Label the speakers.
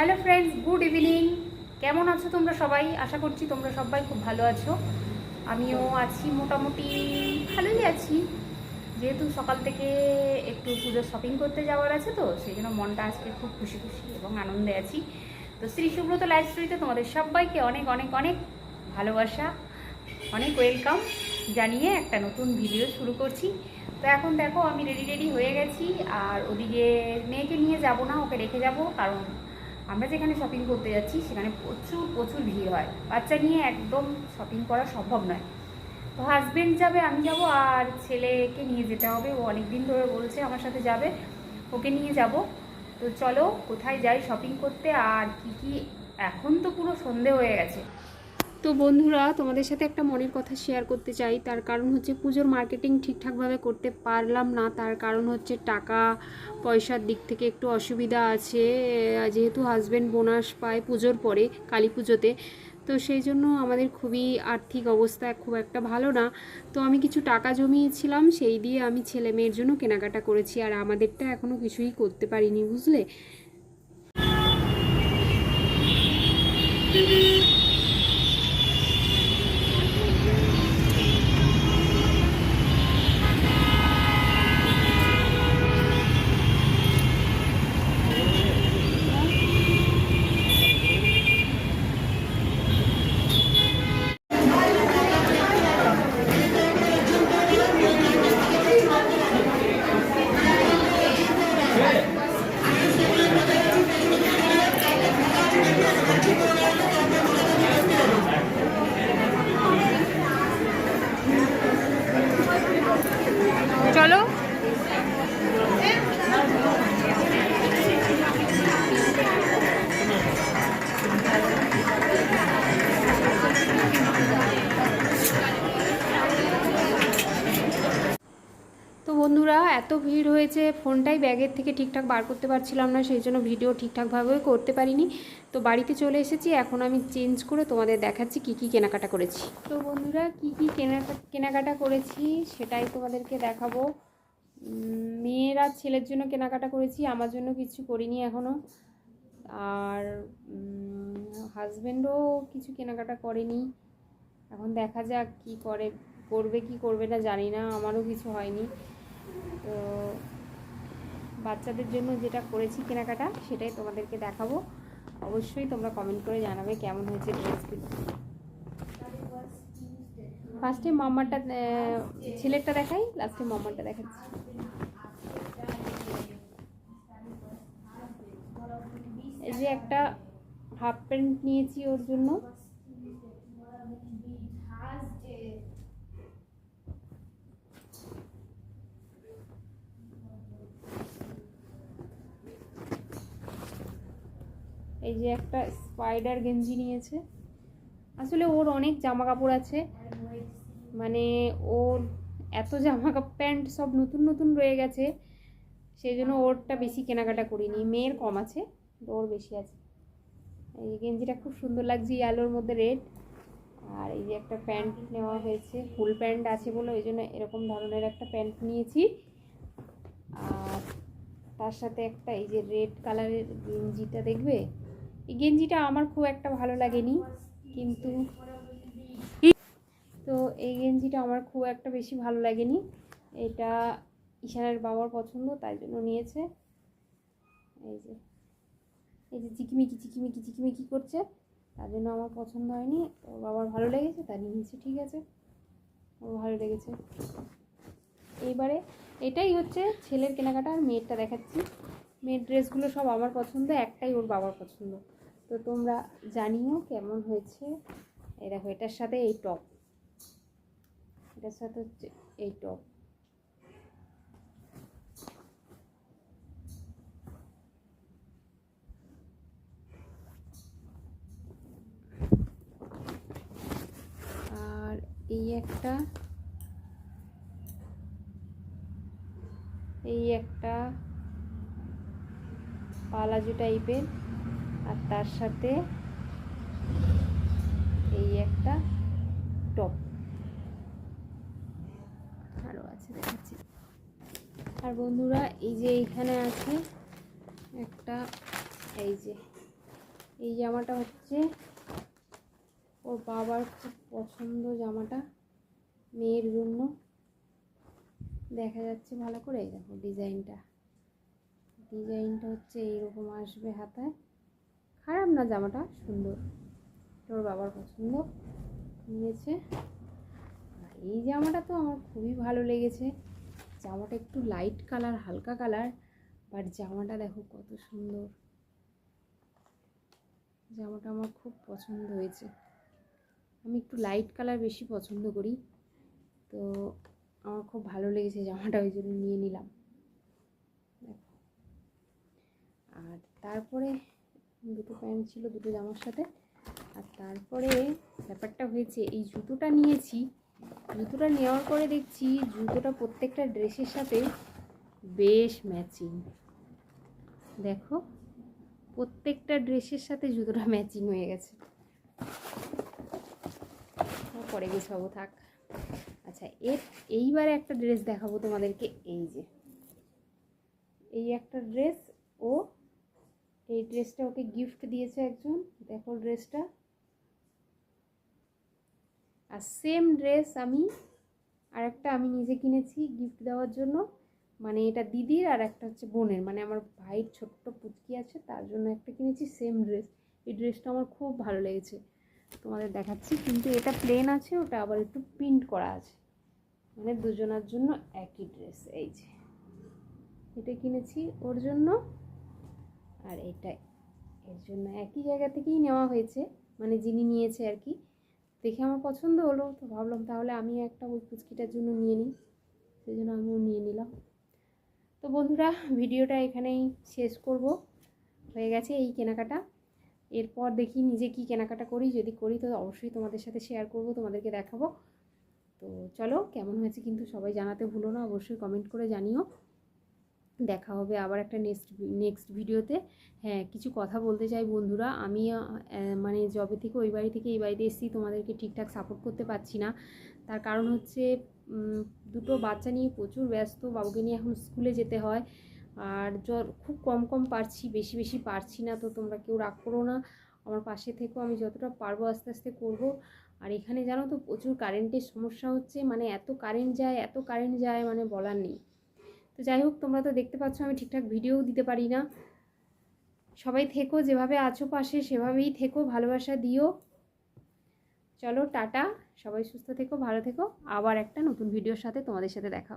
Speaker 1: Hello friends good evening কেমন আছো তোমরা সবাই? আশা করছি তোমরা সবাই খুব ভালো আছো। আমিও আছি মোটামুটি ভালোই আছি। যেহেতু সকাল থেকে একটু পুজোর শপিং করতে যাওয়ার আছে তো, সেই জন্য মনটা আজকে খুব খুশি খুশি এবং আনন্দে আছি। তো শ্রী সুব্রত লাইফ স্টোরিতে তোমাদের সবাইকে অনেক অনেক অনেক ভালোবাসা, অনেক ওয়েলকাম জানিয়ে একটা নতুন ভিডিও শুরু করছি। তো এখন দেখো, আমি রেডি রেডি হয়ে গেছি। আর ওদিকে মেয়েকে নিয়ে যাব না, ওকে রেখে যাব, কারণ আমরা যেখানে শপিং করতে যাচ্ছি, সেখানে প্রচুর প্রচুর ভিড় হয়। বাচ্চা নিয়ে একদম শপিং করা সম্ভব নয়। তো হাজব্যান্ড যাবে, আমি যাব, আর ছেলেকে নিয়ে যেতে হবে। ও অনেক দিন ধরে বলছে আমার সাথে যাবে, ওকে নিয়ে যাব। তো চলো, কোথায় যাই শপিং করতে? আর কি কি? এখন তো পুরো সন্ধে হয়ে গেছে। তো বন্ধুরা, তোমাদের সাথে একটা মনের কথা শেয়ার করতে চাই। তার কারণ হচ্ছে পুজোর মার্কেটিং ঠিকঠাকভাবে করতে পারলাম না। তার কারণ হচ্ছে টাকা পয়সার দিক থেকে একটু অসুবিধা আছে। যেহেতু হাজব্যান্ড বোনাস পায় পুজোর পরে, কালী পুজোতে। তো সেই জন্য আমাদের খুবই আর্থিক অবস্থা খুব একটা ভালো না। তো আমি কিছু টাকা জমিয়েছিলাম, সেই দিয়ে আমি ছেলে মেয়ের জন্য কেনাকাটা করেছি। আর আমাদেরটা এখনও কিছুই করতে পারিনি, বুঝলে? এত ভিড় হয়েছে, ফোনটাই ব্যাগের থেকে ঠিকঠাক বার করতে পারছিলাম না, সেই জন্য ভিডিও ঠিকঠাকভাবেও করতে পারিনি। তো বাড়িতে চলে এসেছি, এখন আমি চেঞ্জ করে তোমাদের দেখাচ্ছি কি কি কেনাকাটা করেছি। তো বন্ধুরা, কি কি কেনাকাটা কেনাকাটা করেছি সেটাই তোমাদেরকে দেখাবো। মেয়ের ছেলের জন্য কেনাকাটা করেছি, আমার জন্য কিছু করিনি এখনও আর হাজব্যান্ডও কিছু কেনাকাটা করেনি। এখন দেখা যাক কি করে, করবে কি করবে না জানি না, আমারও কিছু হয়নি। তো বাচ্চাদের জন্য যেটা করেছি কেনাকাটা, সেটাই তোমাদেরকে দেখাবো। অবশ্যই তোমরা কমেন্ট করে জানাবে কেমন হয়েছে ড্রেসগুলো ফার্স্টে মামারটা ছেলেরটা দেখাই লাস্টে মামারটা দেখাচ্ছি। এই যে একটা হাফ প্যান্ট নিয়েছি ওর জন্য। এই যে একটা স্পাইডার গেঞ্জি নিয়েছে। আসলে ওর অনেক জামা কাপড় আছে। মানে ওর এত জামা কাপড় প্যান্ট সব নতুন নতুন রয়ে গেছে। সেই জন্য ওরটা বেশি কেনাকাটা করিনি। মেয়ের কম আছে ওর বেশি আছে। এই গেঞ্জিটা খুব সুন্দর লাগছে আলোর মধ্যে রেড আর এই যে একটা প্যান্ট নেওয়া হয়েছে, ফুল প্যান্ট আছে বলে, ওই জন্য এরকম ধরনের একটা প্যান্ট নিয়েছি। আর তার সাথে একটা এই যে রেড কালারের গেঞ্জিটা দেখবে? এই গেঞ্জিটা আমার খুব একটা ভালো লাগেনি, কিন্তু তো এই গেঞ্জিটা আমার খুব একটা বেশি ভালো লাগেনি। এটা ঈশানের বাবার পছন্দ, তাই জন্য নিয়েছে। এই যে এই যে চিকিমিকি চিকিমিকি চিকিমিকি করছে, তার জন্য আমার পছন্দ হয়নি। তো বাবার ভালো লেগেছে, তাই নিয়েছে, ঠিক আছে। আমার ভালো লেগেছে। এইবারে এটাই হচ্ছে ছেলের কেনাকাটা আর মেয়েরটা দেখাচ্ছি। মেয়ের ড্রেসগুলো সব আমার পছন্দ একটাই ওর বাবার পছন্দ। তো তোমরা জানিও কেমন হয়েছে। এই দেখো, এটার সাথে এই টপ এটার সাথে হচ্ছে এই টপ আর এই একটা এই একটা পালাজু টাইপের আর তার সাথে এই একটা টপ। আরও আছে, দেখাচ্ছি। আর বন্ধুরা, এই যে এইখানে আছে একটা, এই যে, এই জামাটা হচ্ছে ওর বাবার খুব পছন্দ জামাটা, মেয়ের জন্য। দেখা যাচ্ছে ভালো করে দেখো ডিজাইনটা। ডিজাইনটা হচ্ছে এইরকম আসবে হাতায়। খারাপ না জামাটা? সুন্দর। তোর বাবার পছন্দ। নিয়েছে। এই জামাটা তো আমার খুবই ভালো লেগেছে। জামাটা একটু লাইট কালার হালকা কালার বাট জামাটা দেখো কত সুন্দর। জামাটা আমার খুব পছন্দ হয়েছে। আমি একটু লাইট কালার বেশি পছন্দ করি। তো আমার খুব ভালো লেগেছে জামাটা, ওই জন্য নিয়ে নিলাম। আর তারপরে দুটো প্যান্ট ছিল, দুটো জামার সাথে। আর তারপরে ব্যাপারটা হয়েছে, এই জুতোটা নিয়েছি। জুতোটা নেওয়ার পরে দেখছি জুতোটা প্রত্যেকটা ড্রেসের সাথে বেশ ম্যাচিং। দেখো, প্রত্যেকটা ড্রেসের সাথে জুতোটা ম্যাচিং হয়ে গেছে। পরে গুছাবো থাক। আচ্ছা এর, এইবারে একটা ড্রেস দেখাবো তোমাদেরকে। এই যে, এই একটা ড্রেস ও এই ড্রেসটা ওকে গিফট দিয়েছে একজন। দেখো ড্রেসটা। আর সেম ড্রেস আমি আর একটা আমি নিজে কিনেছি গিফট দেওয়ার জন্য। মানে এটা দিদির আর একটা হচ্ছে বোনের। মানে আমার ভাইয়ের ছোট্ট পুচকি আছে, তার জন্য একটা কিনেছি সেম ড্রেস। এই ড্রেসটা আমার খুব ভালো লেগেছে। তোমাদের দেখাচ্ছি, কিন্তু এটা প্লেন আছে, ওটা আবার একটু প্রিন্ট করা আছে। মানে দুজনার জন্য একই ড্রেস, এই যে। এটা কিনেছি ওর জন্য। আর এটা এর জন্য একই জায়গা থেকেই নেওয়া হয়েছে মানে যিনি নিয়েছে আর কি। দেখে আমার পছন্দ হলো, তো ভাবলাম তাহলে আমি একটা ওই পুচকিটার জন্য নিয়ে নিই। সেই জন্য আমিও নিয়ে নিলাম। তো বন্ধুরা, ভিডিওটা এখানেই শেষ করব। হয়ে গেছে এই কেনাকাটা। এরপর দেখি নিজে কি কেনাকাটা করি। যদি করি, তো অবশ্যই তোমাদের সাথে শেয়ার করব, তোমাদেরকে দেখাবো। তো চলো, কেমন হয়েছে কিন্তু সবাই জানাতে ভুলো না, অবশ্যই কমেন্ট করে জানিও। দেখা হবে আবার একটা নেক্সট নেক্সট ভিডিওতে হ্যাঁ কিছু কথা বলতে চাই বন্ধুরা। আমি মানে জবে থেকে ওই বাড়ি থেকে এই বাড়িতে এসেছি, তোমাদেরকে ঠিকঠাক সাপোর্ট করতে পারছি না। তার কারণ হচ্ছে দুটো বাচ্চা নিয়ে প্রচুর ব্যস্ত, বাবুকে নিয়ে এখন স্কুলে যেতে হয়। আর জ্বর, খুব কম কম পারছি, বেশি বেশি পারছি না, তো তোমরা কেউ রাগ করো না। আমার পাশে থেকেও আমি যতটা পারব আস্তে আস্তে করব। আর এখানে জানো তো, প্রচুর কারেন্টের সমস্যা হচ্ছে মানে এত কারেন্ট যায়, এত কারেন্ট যায় মানে বলার নেই। তো যাই হোক, তোমরা তো দেখতে পাচ্ছ আমি ঠিকঠাক ভিডিও দিতে পারি না। সবাই থেকো, যেভাবে আছো পাশে সেভাবেই থেকো, ভালোবাসা দিও। চলো, টাটা। সবাই সুস্থ থেকো, ভালো থেকো। আবার একটা নতুন ভিডিওর সাথে তোমাদের সাথে দেখা